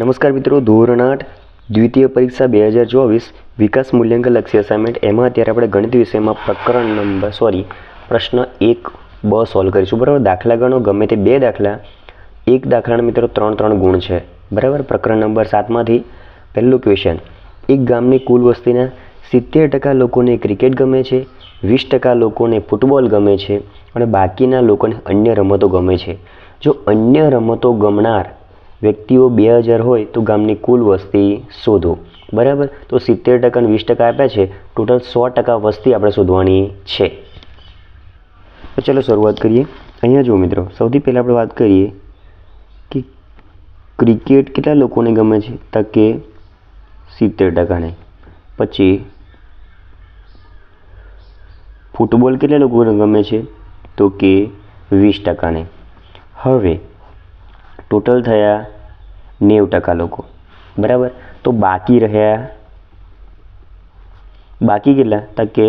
નમસ્કાર મિત્રો, ધોરણ આઠ, દ્વિતીય પરીક્ષા બે હજાર ચોવીસ, વિકાસ મૂલ્યાંકન લક્ષી અસાઇનમેન્ટ એમાં અત્યારે આપણે ગણિત વિષયમાં પ્રકરણ નંબર સોરી પ્રશ્ન એક, બ સોલ્વ કરીશું. બરાબર? દાખલા ગણો, ગમે તે બે દાખલા. એક દાખલાના મિત્રો ત્રણ ત્રણ ગુણ છે. બરાબર? પ્રકરણ નંબર સાતમાંથી પહેલું ક્વેશ્ચન એક ગામની કુલ વસ્તીના સિત્તેર ટકા લોકોને ક્રિકેટ ગમે છે, વીસ ટકા લોકોને ફૂટબોલ ગમે છે અને બાકીના લોકોને અન્ય રમતો ગમે છે. જો અન્ય રમતો ગમનાર વ્યક્તિઓ બે હજાર હોય તો ગામની કુલ વસ્તી શોધો. બરાબર? તો સિત્તેર ટકા વીસ ટકા આપ્યા છે. ટોટલ સો ટકા વસ્તી આપણે શોધવાની છે. તો ચલો શરૂઆત કરીએ. અહીંયા જુઓ મિત્રો, સૌથી પહેલાં આપણે વાત કરીએ કે ક્રિકેટ કેટલા લોકોને ગમે છે? તો કે સિત્તેર ટકાને. પછી ફૂટબોલ કેટલા લોકોને ગમે છે? તો કે વીસ ટકાને. હવે, ટોટલ થયા નેવું ટકા લોકો. બરાબર? તો બાકી રહ્યા બાકી કેટલા? તો કે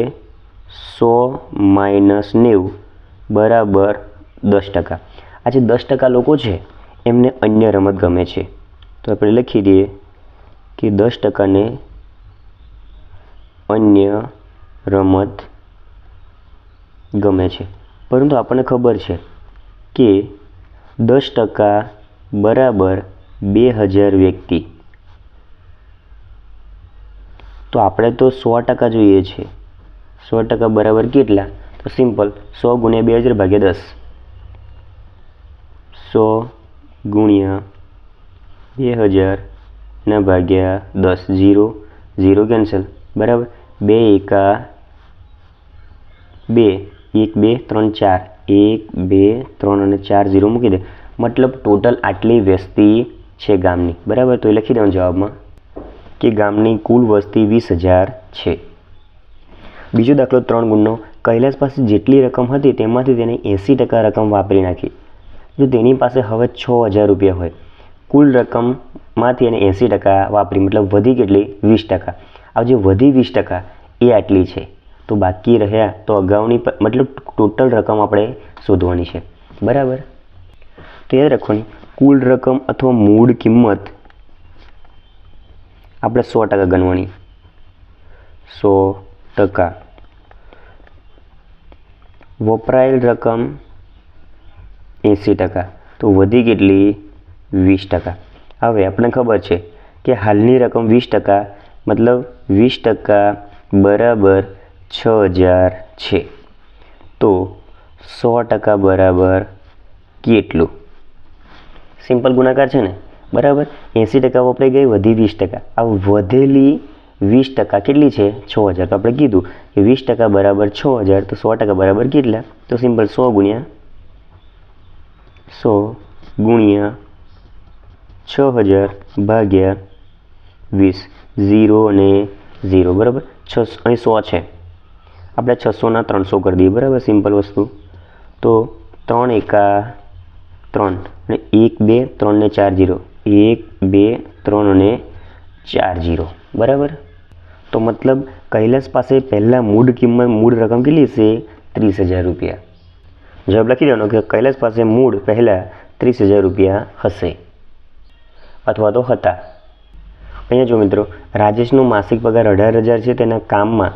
સો માઇનસ નેવું બરાબર દસ ટકા. આ જે દસ ટકા લોકો છે, એમને અન્ય રમત ગમે છે. તો આપણે લખી દઈએ કે દસ ટકાને અન્ય રમત ગમે છે. પરંતુ આપણને ખબર છે કે દસ ટકા બરાબર બે હજાર વ્યક્તિ. તો આપણે તો સો ટકા જોઈએ છે સો ટકા બરાબર કેટલા? તો સિમ્પલ, સો ગુણ્યા બે હજાર ભાગ્યા દસ. સો ગુણ્યા બે હજાર ના ભાગ્યા દસ, ઝીરો. Zero cancel. બરાબર? બે એકા બે, એક, બે, ત્રણ, ચાર. એક, બે, ત્રણ અને ચાર, ઝીરો મૂકી દે. મતલબ ટોટલ આટલી વસ્તી છે ગામની. બરાબર? તો એ લખી દેવાનું જવાબમાં કે ગામની કુલ વસ્તી વીસ હજાર છે. બીજો દાખલો ત્રણ ગુણનો. કૈલાસ પાસે જેટલી રકમ હતી તેમાંથી તેને એંસી ટકા રકમ વાપરી નાખી. જો તેની પાસે હવે છ હજાર રૂપિયા હોય, કુલ રકમમાંથી એને એંસી ટકા વાપરી, મતલબ વધી કેટલી? વીસ ટકા. આ જે વધી વીસ ટકા, એ આટલી છે. તો બાકી રહ્યા તો અગાઉની મતલબ ટોટલ રકમ આપણે શોધવાની છે. બરાબર? તો યાદ રાખવાની કુલ રકમ અથવા મૂળ કિંમત આપણે સો ટકા ગણવાની. સો ટકા. વપરાયેલ રકમ એંસી ટકા. તો વધી કેટલી? વીસ ટકા. હવે આપણને ખબર છે કે હાલની રકમ વીસ ટકા, મતલબ વીસ ટકા બરાબર છ હજાર છે. તો સો ટકા બરાબર કેટલું? સિમ્પલ ગુણાકાર છે ને? બરાબર? એંસી ટકા વપરાઈ ગઈ, વધી વીસ ટકા. આ વધેલી વીસ ટકા કેટલી છે? છ હજાર. તો આપણે કીધું કે વીસ ટકા બરાબર છ હજાર, તો સો ટકા બરાબર કેટલા? તો સિમ્પલ સો ગુણ્યા સો ગુણ્યા છ હજાર ભાગ્યા વીસ. ઝીરો અને ઝીરો. બરાબર? છ અહીં સો છે. આપણે છસોના ત્રણસો કરી દઈએ. બરાબર? સિમ્પલ વસ્તુ. તો ત્રણ એકા ત્રણ અને એક, બે, ત્રણ ને ચાર, જીરો. એક, બે, ત્રણ અને ચાર, જીરો. બરાબર? તો મતલબ કૈલાસ પાસે પહેલાં મૂળ કિંમત, મૂળ રકમ કેટલી છે? ત્રીસ હજાર રૂપિયા. જવાબ લખી દેવાનો કે કૈલાસ પાસે મૂળ પહેલાં ત્રીસ હજાર રૂપિયા હશે અથવા તો હતા. અહીંયા જો મિત્રો, રાજેશનો માસિક પગાર અઢાર હજાર છે, તેના કામમાં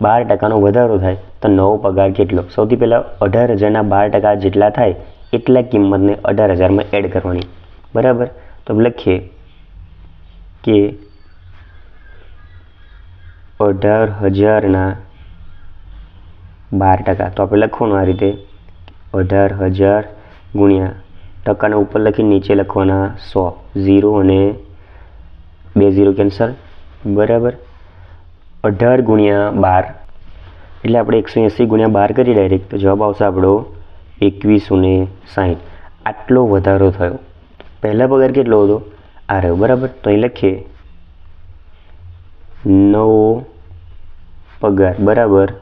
બાર ટકાનો વધારો થાય તો નવો પગાર કેટલો? સૌથી પહેલાં અઢાર હજારના બાર ટકા જેટલા થાય એટલા કિંમતને અઢાર હજારમાં એડ કરવાની. બરાબર? તો લખીએ કે અઢાર હજારના બાર ટકા. તો આપણે લખવાનું આ રીતે. અઢાર હજાર ગુણ્યા ટકાના ઉપર લખી નીચે લખવાના સો. ઝીરો અને બે ઝીરો કેન્સલ. બરાબર? અઢાર ગુણ્યા બાર. એટલે આપણે એકસો એંસી ગુણ્યા બાર કરી ડાયરેક્ટ. તો જવાબ આવશે આપણો એકવીસો ને સાહીઠ. આટલો વધારો થયો. પહેલા પગાર કેટલો હતો? આ રહ્યો, બરાબર? તો અહીં લખીએ. નવો પગાર, બરાબર?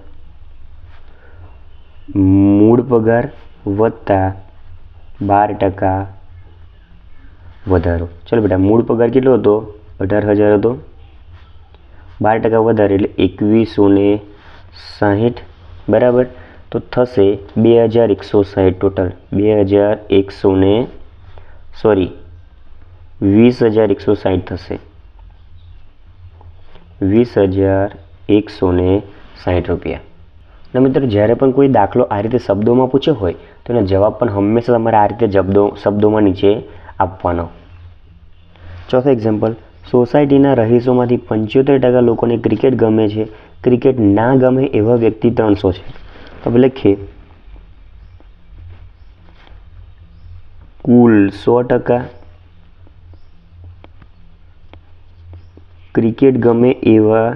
મૂળ પગાર વત્તા બાર ટકા વધારો. ચલો બેટા, મૂળ પગાર કેટલો હતો? અઢાર હજાર હતો. બાર ટકા વધારે એટલે એકવીસો ને સાહીઠ, બરાબર? તો થશે બે હજાર એકસો સાહીઠ ટોટલ બે હજાર એકસો ને સોરી વીસ હજાર એકસો સાહીઠ થશે. વીસ હજાર એકસો ને સાહીઠ રૂપિયા. અને મિત્રો, જ્યારે પણ કોઈ દાખલો આ રીતે શબ્દોમાં પૂછ્યો હોય, તો એનો જવાબ પણ હંમેશા તમારે આ રીતે શબ્દો શબ્દોમાં નીચે આપવાનો. ચોથો એક્ઝામ્પલ સોસાયટીના રહીશોમાંથી પંચોતેર ટકા લોકોને ક્રિકેટ ગમે છે. ક્રિકેટ ના ગમે એવા વ્યક્તિ ત્રણસો છે. તો લખીએ કુલ સો ટકા ક્રિકેટ ગમે એવા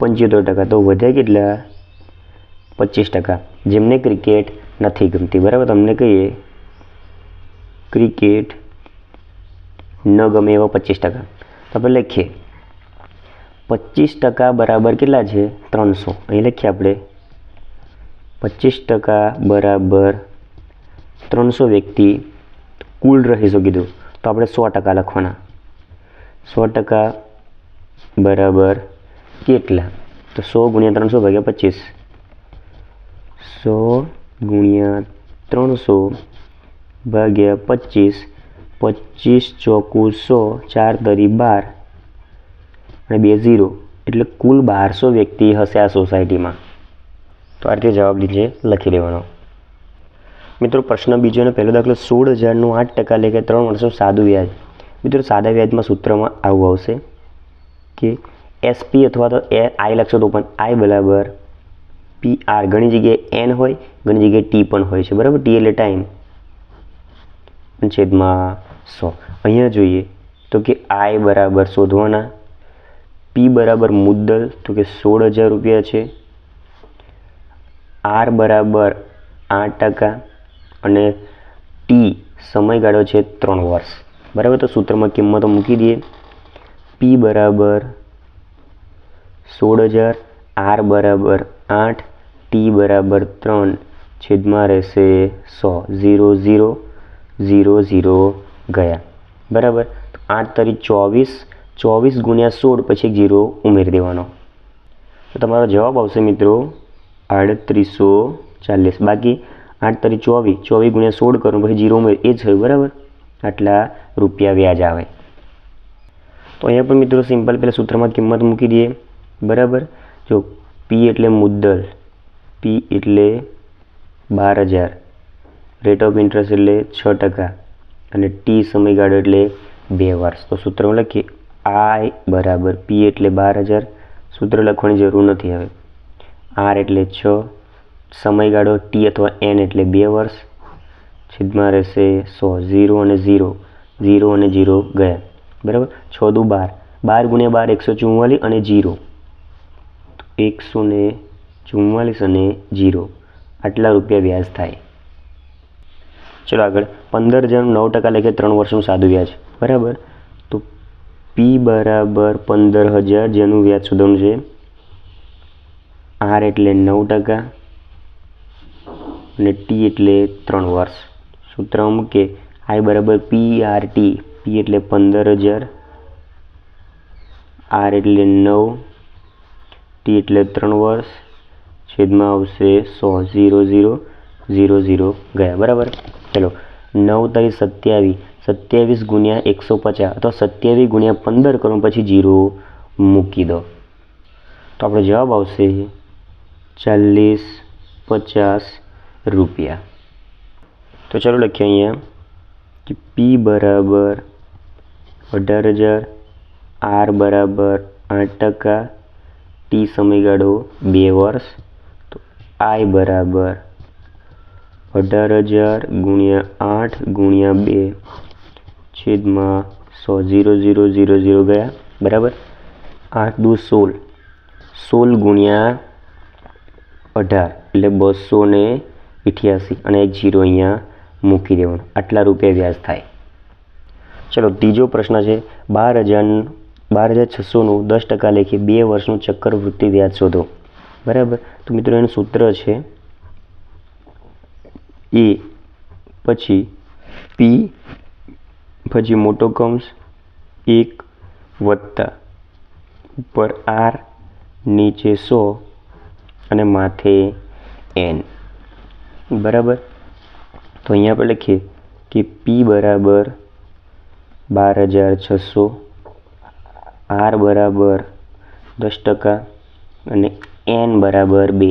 પંચોતેર ટકા તો વધ્યા કેટલા પચીસ ટકા જેમને ક્રિકેટ નથી ગમતી બરાબર તમને કહીએ ક્રિકેટ ન ગમે એવા પચીસ ટકા તો આપણે લખીએ પચીસ ટકા બરાબર કેટલા છે ત્રણસો અહીં લખીએ આપણે પચીસ ટકા બરાબર ત્રણસો વ્યક્તિ કુલ રહીશો કીધું. તો આપણે સો ટકા લખવાના. સો ટકા બરાબર કેટલા? તો સો ગુણ્યા ત્રણસો ભાગ્યા પચીસ. સો ગુણ્યા ત્રણસો ભાગ્યા પચીસ. પચીસ ચોકું સો, ચાર તરી બાર. અને બે ઝીરો. એટલે કુલ બારસો વ્યક્તિ હશે આ સોસાયટીમાં તો આ રીતે જવાબ નીચે લખી લેવાનો. મિત્રો, પ્રશ્ન બીજો અને પહેલો દાખલો સોળ હજારનું આઠ ટકા લે કે ત્રણ વર્ષનું સાદું વ્યાજ. મિત્રો, સાદા વ્યાજમાં સૂત્રમાં આવું આવશે કે એસપી અથવા તો એ આઈ લખશો તો પણ આઈ બરાબર પી આર ઘણી જગ્યાએ એન હોય, ઘણી જગ્યાએ ટી પણ હોય છે. બરાબર? ટી એટલે ટાઈમ છેદમાં સો. અહીંયા જોઈએ તો કે આઈ બરાબર શોધવાના પી બરાબર મુદ્દલ તો કે સોળ હજાર રૂપિયા છે. આર બરાબર આઠ ટકા અને ટી સમયગાળો છે ત્રણ વર્ષ. બરાબર? તો સૂત્રમાં કિંમતો મૂકી દઈએ. પી બરાબર સોળ હજાર આર બરાબર આઠ, ટી બરાબર ત્રણ, છેદમાં રહેશે સો. ઝીરો ઝીરો ઝીરો ઝીરો ગયા. બરાબર? આઠ તારીખ ચોવીસ ચોવીસ ગુણ્યા સોળ, પછી એક ઝીરો ઉમેરી દેવાનો. તો તમારો જવાબ આવશે મિત્રો આડત્રીસો ચાલીસ. બાકી આઠ તરી ચોવીસ. ચોવીસ ગુણ્યા સોળ કરો, પછી જીરો ઉમેર એ થયું બરાબર? આટલા રૂપિયા વ્યાજ આવે. તો અહીંયા પણ મિત્રો સિમ્પલ પહેલાં સૂત્રમાં કિંમત મૂકી દઈએ. બરાબર? જો પી એટલે મુદ્દલ પી એટલે બાર હજાર. રેટ ઓફ ઇન્ટરેસ્ટ એટલે છ ટકા. અને ટી સમયગાળો એટલે બે વર્ષ. તો સૂત્રમાં લખીએ આઈ બરાબર પી એટલે બાર હજાર. સૂત્ર લખવાની જરૂર નથી હવે. આર એટલે છ, સમયગાળો ટી અથવા એન એટલે બે વર્ષ, છેદમાં રહેશે સો, ઝીરો અને ઝીરો ઝીરો અને ઝીરો ગયા. બરાબર? છ દુ બાર. બાર ગુણ્યા બાર એકસો ચુમ્માલીસ અને ઝીરો. એકસો ને ચુમ્માલીસ અને જીરો આટલા રૂપિયા વ્યાજ થાય. ચલો આગળ. પંદર જણ નવ ટકા લેખે ત્રણ વર્ષનું સાદું વ્યાજ. બરાબર? તો પી બરાબર પંદર હજાર જેનું વ્યાજ શોધવાનું છે. આર એટલે નવ ટકા અને ટી એટલે ત્રણ વર્ષ. સૂત્ર મૂકીએ આઈ બરાબર પી આર ટી. પી એટલે પંદર હજાર. આર એટલે નવ. ટી એટલે ત્રણ વર્ષ. છેદમાં આવશે સો ઝીરો ઝીરો ઝીરો ઝીરો ગયા. બરાબર? ચલો. નવ તારીખ સત્યાવીસ. સત્યાવીસ ગુણ્યા એકસો પચાસ અથવા સત્યાવીસ ગુણ્યા પંદર કરો પછી જીરો મૂકી દો. તો આપણો જવાબ આવશે ચાલીસ પચાસ રૂપિયા તો ચાલો લખીએ અહીંયા કે પી બરાબર અઢાર હજાર આર બરાબર આઠ ટકા ટી સમયગાળો બે વર્ષ તો આઈ બરાબર અઢાર હજાર ગુણ્યા આઠ ગુણ્યા બે છેદમાં સો ઝીરો ઝીરો ઝીરો ઝીરો ગયા બરાબર આઠ દુ સોળ સોળ ગુણ્યા અઢાર એટલે બસો ને અઠ્યાસી અને એક જીરો અહીંયા મૂકી દેવાનું. આટલા રૂપિયા વ્યાજ થાય. ચલો, ત્રીજો પ્રશ્ન છે, બાર હજાર બાર હજાર છસોનું દસ ટકા લેખે બે વર્ષનું ચક્રવૃત્તિ વ્યાજ શોધો. બરાબર? તો મિત્રો, એનું સૂત્ર છે, એ પછી પી પછી મોટો કૌંસ એક વત્તા ઉપર આર નીચે સો અને માથે એન બરાબર? તો અહીંયા આપણે લખીએ કે પી બરાબર બાર હજાર છસો આર બરાબર દસ ટકા અને એન બરાબર બે.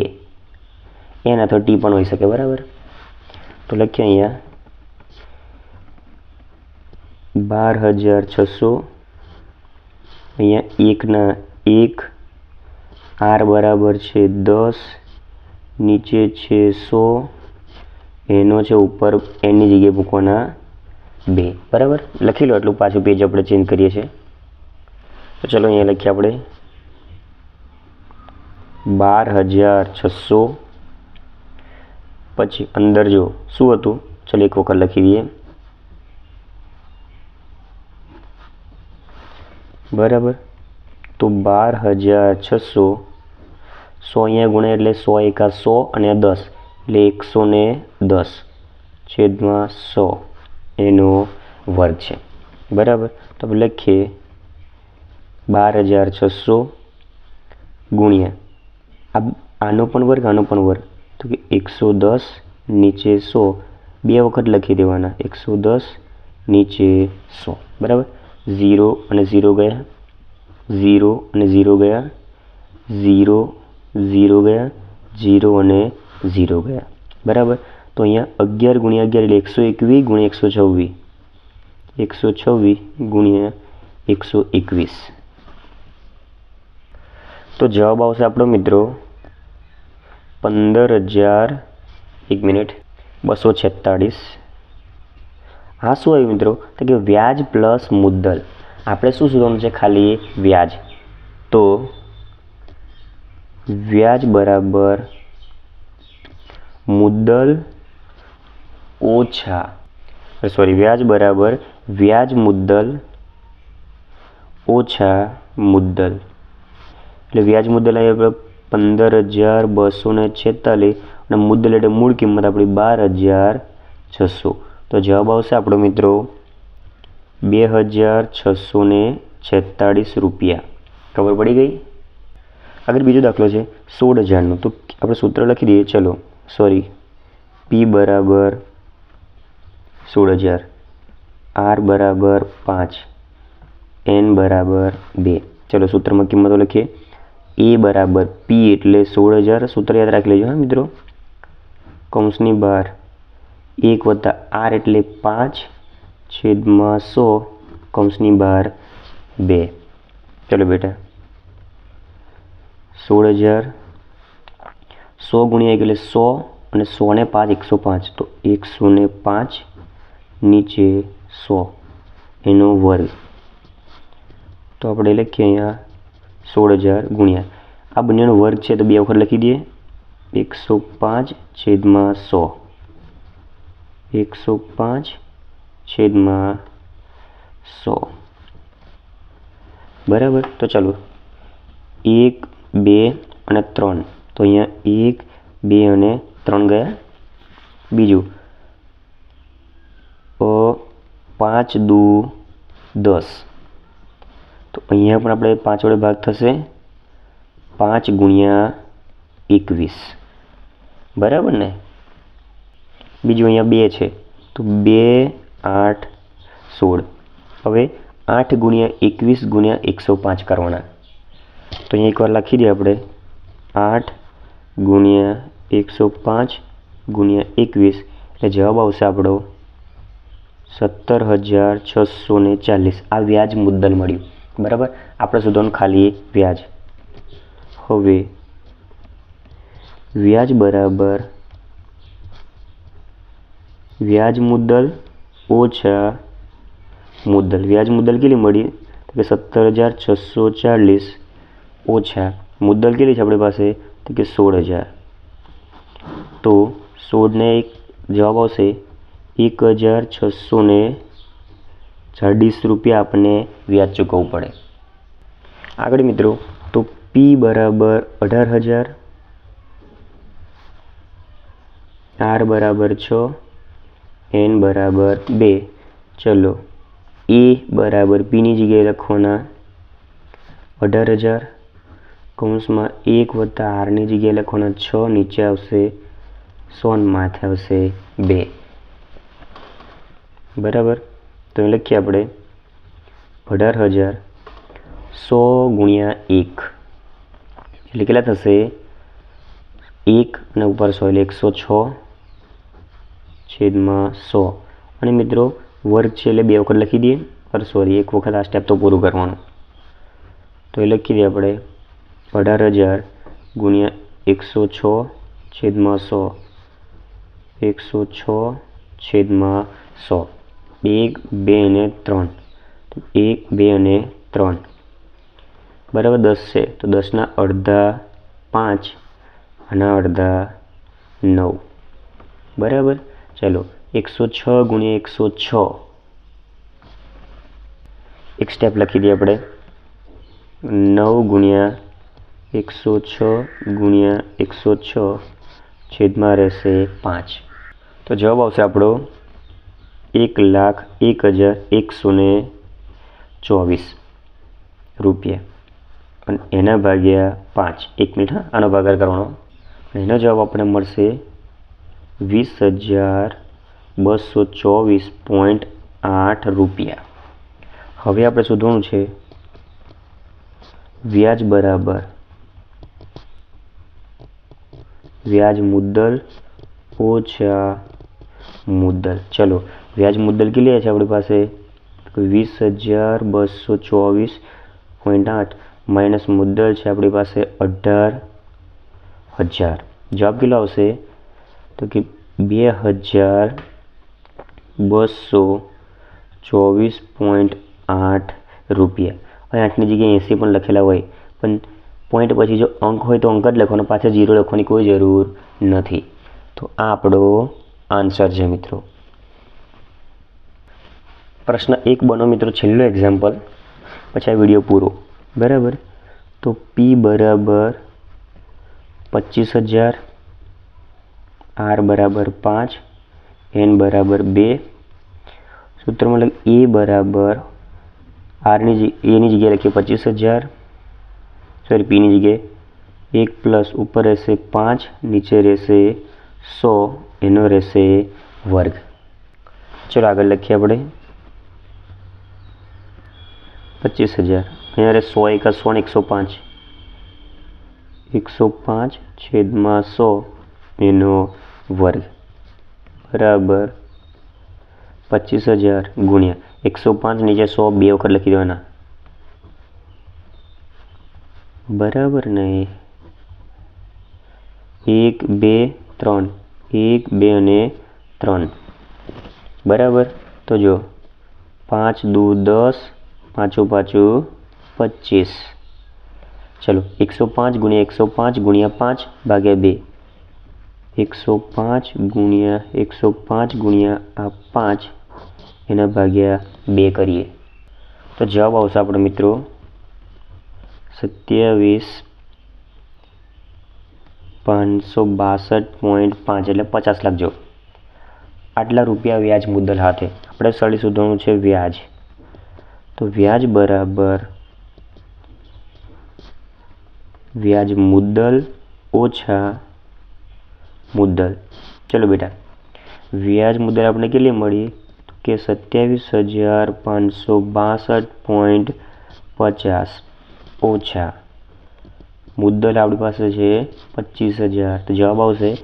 એન અથવા ટી પણ હોઈ શકે, બરાબર? તો લખીએ અહીંયા બાર હજાર છસો, અહીંયા એકના એક આર બરાબર છે દસ, નીચે છે સો, એનો છે ઉપર એની જગ્યાએ મૂકવાના બે. બરાબર? લખી લો એટલું પાછું પેજ આપણે ચેન્જ કરીએ છીએ. તો ચલો અહીંયા લખીએ આપણે. બાર હજાર છસો. પછી અંદર જો શું હતું? ચલો એક વખત લખી દઈએ. બરાબર? તો બાર હજાર છસો. સો અહીંયા ગુણ્યા એટલે સો એકા સો અને દસ. એટલે એકસો ને દસ છેદમાં સો એનો વર્ગ છે. બરાબર? તો આપણે લખીએ. બાર હજાર છસો ગુણ્યા. આ આનો પણ વર્ગ, આનો પણ વર્ગ. તો કે એકસો દસ નીચે સો. બે વખત લખી દેવાના. એકસો દસ નીચે સો. બરાબર? ઝીરો અને ઝીરો ગયા. ઝીરો અને ઝીરો ગયા. ઝીરો ઝીરો ગયા, ઝીરો અને ઝીરો ગયા. બરાબર? તો અહીંયા અગિયાર ગુણ્યા અગિયાર એટલે એકસો એકવીસ ગુણ્યા એકસો છવ્વીસ. એકસો છવ્વીસ ગુણ્યા એકસો એકવીસ. તો જવાબ આવશે આપણો મિત્રો પંદર હજાર એક મિનિટ બસો છેતાળીસ. હા શું આવ્યું મિત્રો? તો કે વ્યાજ પ્લસ મુદ્દલ. આપણે શું શોધવાનું છે? ખાલી વ્યાજ. તો વ્યાજ બરાબર મુદ્દલ ઓછા સોરી વ્યાજ બરાબર વ્યાજ મુદ્દલ ઓછા મુદ્દલ. એટલે વ્યાજ મુદ્દલ આવી આપણે પંદર હજાર બસો ને છેતાલીસ અને મુદ્દલ એટલે મૂળ કિંમત આપણી બાર હજાર છસો. તો જવાબ આવશે આપણો મિત્રો બે હજાર છસો ને છેતાળીસ રૂપિયા. ખબર પડી ગઈ? આગળ બીજો દાખલો છે સોળ હજારનો તો આપણે સૂત્ર લખી દઈએ, ચલો. સોરી પી બરાબર સોળ હજાર આર બરાબર પાંચ. એન બરાબર બે. ચલો, સૂત્રમાં કિંમતો લખીએ. એ બરાબર પી એટલે સોળ હજાર સૂત્ર યાદ રાખી લેજો, હા, મિત્રો. કૌંસની બહાર. એક વત્તા આર એટલે પાંચ. છેદમાં સો કૌંસની બહાર બે. ચલો બેટા. સોળ હજાર સો ગુણ્યા એટલે સો અને સો ને પાંચ, એકસો પાંચ. તો એકસો ને પાંચ નીચે સો. એનો વર્ગ. તો આપણે લખીએ અહીંયા સોળ હજાર ગુણ્યા. આ બંનેનો વર્ગ છે તો બે વખત લખી દઈએ. એકસો પાંચ છેદમાં સો. એકસો પાંચ છેદમાં સો. બરાબર? તો ચાલો. એક, બે અને ત્રણ. તો અહીંયા એક, બે અને ત્રણ ગયા. બીજું. પાંચ, દુ, દસ. તો અહીંયા પણ આપણે પાંચ વડે ભાગ થશે. પાંચ ગુણ્યા એકવીસ. બરાબર ને? બીજું અહીંયા બે છે. તો બે આઠ, સોળ. હવે આઠ ગુણ્યા એકવીસ ગુણ્યા એકસો પાંચ કરવાના. તો અહીંયા એકવાર લખી દઈએ આપણે. આઠ ગુણ્યા એકસો પાંચ ગુણ્યા એકવીસ. એટલે જવાબ આવશે આપણો સત્તર હજાર છસો ને ચાલીસ. આ વ્યાજ મુદ્દલ મળ્યું. બરાબર? આપણે શોધવાનું ખાલી વ્યાજ. હવે વ્યાજ બરાબર. વ્યાજ મુદ્દલ ઓછા મુદ્દલ. વ્યાજ મુદ્દલ કેટલી મળી? તો કે સત્તર હજાર છસો ચાલીસ. ઓછા મુદ્દલ કેટલી છે આપણી પાસે? તો કે સોળ હજાર. તો સોળને એક જવાબ આવશે. એક હજાર છસો ને ચાલીસ રૂપિયા આપણને વ્યાજ ચૂકવવું પડે. આગળ મિત્રો, તો પી બરાબર અઢાર હજાર. આર બરાબર છ. એન બરાબર બે. ચલો. એ બરાબર પીની જગ્યાએ લખવાના. અઢાર હજાર. કૌંસમાં એક વત્તા આરની જગ્યાએ લખવાના. છ નીચે આવશે. સોન માથે આવશે બે. બરાબર? તો લખીએ આપણે. અઢાર હજાર સો ગુણ્યા એક. એટલે કેટલા થશે? એક અને ઉપર સો, એટલે એકસો છ. છેદમાં સો. અને મિત્રો, વર્ગ છે એટલે બે વખત લખી દઈએ. પર સોરી એક વખત આ સ્ટેપ તો પૂરું કરવાનું. તો એ લખી દઈએ આપણે. અઢાર હજાર ગુણ્યા એકસો છ છેદમાં સો. એકસો છ છેદમાં સો. એક, બે અને ત્રણ. એક, બે અને ત્રણ. બરાબર દસ છે. તો દસના અડધા પાંચ અને અડધા નવ. બરાબર? ચાલો, એકસો છ ગુણ્યા એકસો છ. એક સ્ટેપ લખી દઈએ આપણે. નવ ગુણ્યા એકસો છ ગુણ્યા એકસો છ છેદમાં રહેશે પાંચ. તો જવાબ આવશે આપણો એક લાખ એક હજાર એકસો ને ચોવીસ રૂપિયા. અને એના ભાગ્યા પાંચ. એક મિનિટ, હા, આનો ભાગાર કરવાનો. એનો જવાબ આપણને મળશે વીસ હજાર બસો ચોવીસ પોઈન્ટ આઠ રૂપિયા. હવે આપણે શોધવાનું છે વ્યાજ બરાબર. વ્યાજ મુદ્દલ ઓછા મુદ્દલ. ચલો, વ્યાજ મુદ્દલ કેટલી છે આપણી પાસે? વીસ હજાર બસો ચોવીસ પોઈન્ટ આઠ. માઇનસ મુદ્દલ છે આપણી પાસે અઢાર હજાર. જવાબ કેટલો આવશે? તો કે બે હજાર બસો ચોવીસ પોઈન્ટ આઠ રૂપિયા. હવે આઠની જગ્યાએ એંસી પણ લખેલા હોય. પણ પોઈન્ટ પછી જો અંક હોય તો અંક જ લખવાનો. પાછળ જીરો લખવાની કોઈ જરૂર નથી. તો આ આપણો આન્સર છે મિત્રો. પ્રશ્ન એક બનો મિત્રો છેલ્લો એક્ઝામ્પલ પછી આ વીડિયો પૂરો. બરાબર? તો પી બરાબર પચીસ હજાર આર બરાબર પાંચ, એન બરાબર બે. સૂત્રમાં લખ એ બરાબર આરની એની જગ્યાએ લખીએ પચીસ હજાર. સોરી પીની જગ્યાએ એક પ્લસ ઉપર રહેશે પાંચ, નીચે રહેશે સો, એનો રહેશે વર્ગ. ચલો આગળ લખીએ આપણે. પચીસ હજાર. અહીંયા સો એક સો ને એકસો પાંચ. એકસો પાંચ છેદમાં સો એનો વર્ગ બરાબર પચીસ હજાર ગુણ્યા એકસો પાંચ નીચે સો બે વખત લખી દેવાના બરાબર ને એક બે ત્રણ એક બે અને ત્રણ બરાબર તો જો પાંચ દુ દસ પાંચું પાછું પચીસ ચલો એકસો પાંચ ગુણ્યા એકસો પાંચ ગુણ્યા પાંચ ભાગ્યા બે એકસો પાંચ ગુણ્યા એકસો પાંચ ગુણ્યા આ પાંચ એના ભાગ્યા બે કરીએ. તો જવાબ આવશે આપણે મિત્રો સત્યાવીસ પાંચસો બાસઠ પોઈન્ટ પાંચ એટલે પચાસ લખજો આટલા રૂપિયા વ્યાજ મુદ્દલ હાથે. આપણે સળી શોધવાનું છે વ્યાજ. તો વ્યાજ બરાબર વ્યાજ મુદ્દલ ઓછા મુદ્દલ. ચલો બેટા. વ્યાજ મુદ્દલ આપણે કેટલી મળી? કે સત્યાવીસ હજાર પાંચસો બાસઠ પોઈન્ટ પચાસ. ઓછા. મુદ્દલ આપણી પાસે છે પચીસ હજાર. તો જવાબ આવશે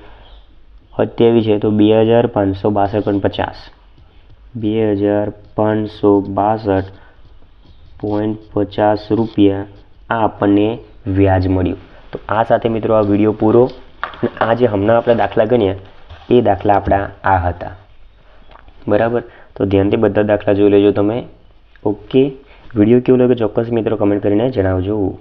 સત્યાવીસ છે, તો બે હજાર પાંચસો બાસઠ પોઈન્ટ પચાસ. બે હજાર પાંચસો બાસઠ પોઈન્ટ પચાસ રૂપિયા આ આપણને વ્યાજ મળ્યું. તો આ સાથે મિત્રો આ વીડિયો પૂરો આ જે હમણાં આપણે દાખલા ગણ્યા એ દાખલા આપણા આ હતા. બરાબર? તો ધ્યાનથી બધા દાખલા જોઈ લેજો તમે. ઓકે? વીડિયો કેવો લાગે ચોક્કસ મિત્રો કમેન્ટ કરીને જણાવજો.